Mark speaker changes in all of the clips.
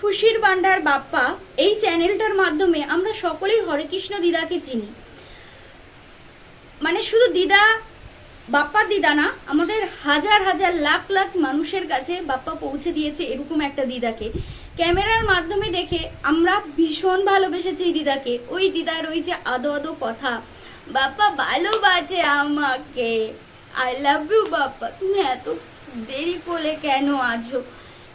Speaker 1: খুশির ভান্ডার বাপ্পা এই চ্যানেলটার মাধ্যমে আমরা সকলেই হরেকৃষ্ণ দিদাকে চিনি। মানে শুধু দিদা, বাপ্পা দিদা না, আমাদের হাজার হাজার লাখ লাখ মানুষের কাছে বাপ্পা পৌঁছে দিয়েছে এরকম একটা দিদাকে। ক্যামেরার মাধ্যমে দেখে আমরা ভীষণ ভালোবেসেছি এই দিদাকে। ওই দিদার ওই যে আদো আদো কথা, বাপ্পা ভালোবাসে আমাকে আই লাভ ইউ বাপ্পা, তুমি এত দেরি করলে কেন আজও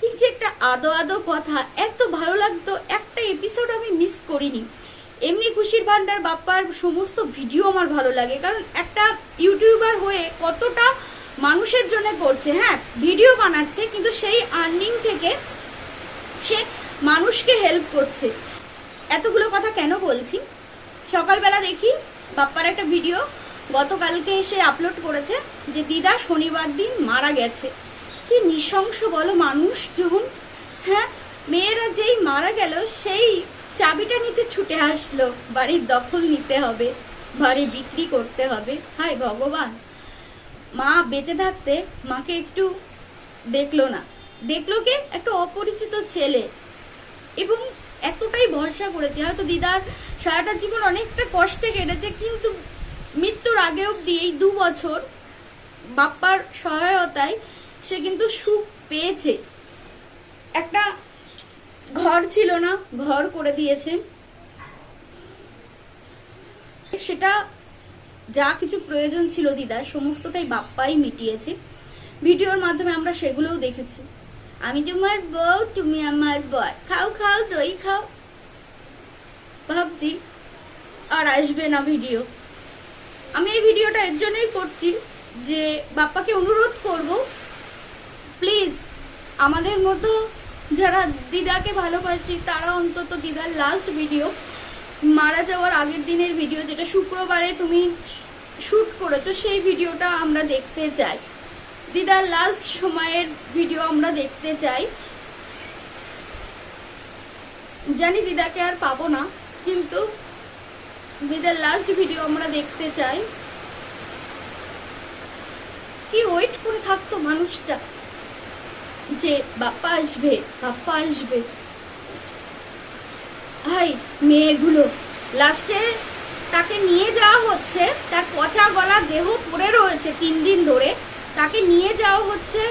Speaker 1: এই যে একটা আদো আদো কথা, এত ভালো লাগতো, একটা এপিসোড আমি মিস করিনি। এমনি খুশির ভান্ডার বাপ্পার সমস্ত ভিডিও আমার ভালো লাগে, কারণ একটা ইউটিউবার হয়ে কতটা মানুষের জন্য করছে হ্যাঁ ভিডিও বানাচ্ছে, কিন্তু সেই আর্নিং থেকে সে মানুষকে হেল্প করছে। এতগুলো কথা কেন বলছি? সকালবেলা দেখি বাপ্পার একটা ভিডিও গতকালকে এসে আপলোড করেছে যে, দিদা, শনিবার দিন মারা গেছে। কি নৃশংস বলো মানুষজন হ্যাঁ মেয়েরা যেই মারা গেল, সেই চাবিটা নিতে ছুটে আসলো। বাড়ির দখল নিতে হবে, বাড়ি বিক্রি করতে হবে। হায় ভগবান। মা বেঁচে থাকতে মাকে একটু দেখল না। দেখল কে? একটা অপরিচিত ছেলে। এবং এতটাই ভরসা করেছে। হয়তো দিদার সারাটা জীবন অনেকটা কষ্টে কেটেছে, কিন্তু মৃত্যুর আগে অব্দি এই দু বছর বাপ্পার সহায়তায় সে কিন্তু সুখ পেয়েছে। একটা ঘর ছিল না, ঘর করে দিয়েছে। সেটা যা কিছু প্রয়োজন ছিল দিদার সমস্তটাই বাপ্পাই মিটিয়েছে। ভিডিওর মাধ্যমে আমরা সেগুলোও দেখেছি। আমি তোমার বউ, তুমি আমার বয় খাও খাও, দই খাও। ভাবছি আর আসবে না ভিডিও। আমি এই ভিডিওটা এর জন্যই করছি যে বাপ্পাকে অনুরোধ করব প্লিজ, আমাদের মতো যারা দিদাকে ভালোবাসি, তারা অন্তত দিদার লাস্ট ভিডিও মারা যাওয়ার আগের দিনের ভিডিও যেটা শুক্রবারে তুমি শুট করেছ, সেই ভিডিওটা আমরা দেখতে চাই। দিদার লাস্ট সময়ের ভিডিও আমরা দেখতে চাই। জানি দিদাকে আর পাবো না, কিন্তু দিদার লাস্ট ভিডিও আমরা দেখতে চাই। কি ওয়েট করে থাকতো মানুষটা? যে বাপ্পা আসবে বাপ্পা আসবে। হাই, মেয়েগুলো, লাস্টে তাকে নিয়ে যাওয়া হচ্ছে, তার পচা গলা, দেহ পড়ে রয়েছে তিন দিন ধরে। তাকে নিয়ে যাওয়া হচ্ছে,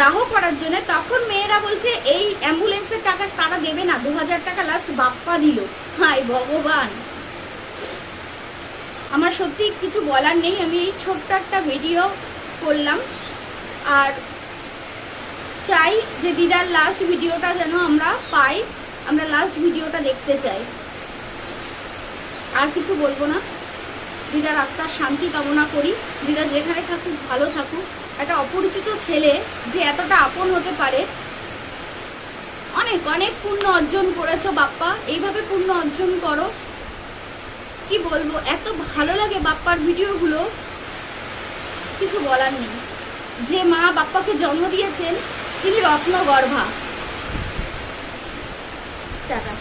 Speaker 1: দাহ করার জন্য। তখন মেয়েরা বলছে, এই অ্যাম্বুলেন্সের টাকা তারা দেবে না, দু হাজার টাকা লাস্ট বাপ্পা দিল। হাই ভগবান। আমার সত্যি কিছু বলার নেই, আমি এই ছোট্ট একটা ভিডিও করলাম। আর চাই যে দিদার লাস্ট ভিডিওটা যেন আমরা পাই, আমরা লাস্ট ভিডিওটা দেখতে চাই। আর কিছু বলব না। দিদার আত্মার শান্তি কামনা করি। দিদা যেখানে থাকুক, ভালো থাকুক। একটা অপরিচিত ছেলে যে এতটা আপন হতে পারে। অনেক অনেক পুণ্য অর্জন করেছ বাপ্পা। এইভাবে পুণ্য অর্জন করো। কি বলব, এত ভালো লাগে বাপ্পার ভিডিওগুলো। কিছু বলার নেই। যে মা বাপ্পাকে জন্ম দিয়েছেন তিনি রত্নগর্ভা। টাটা।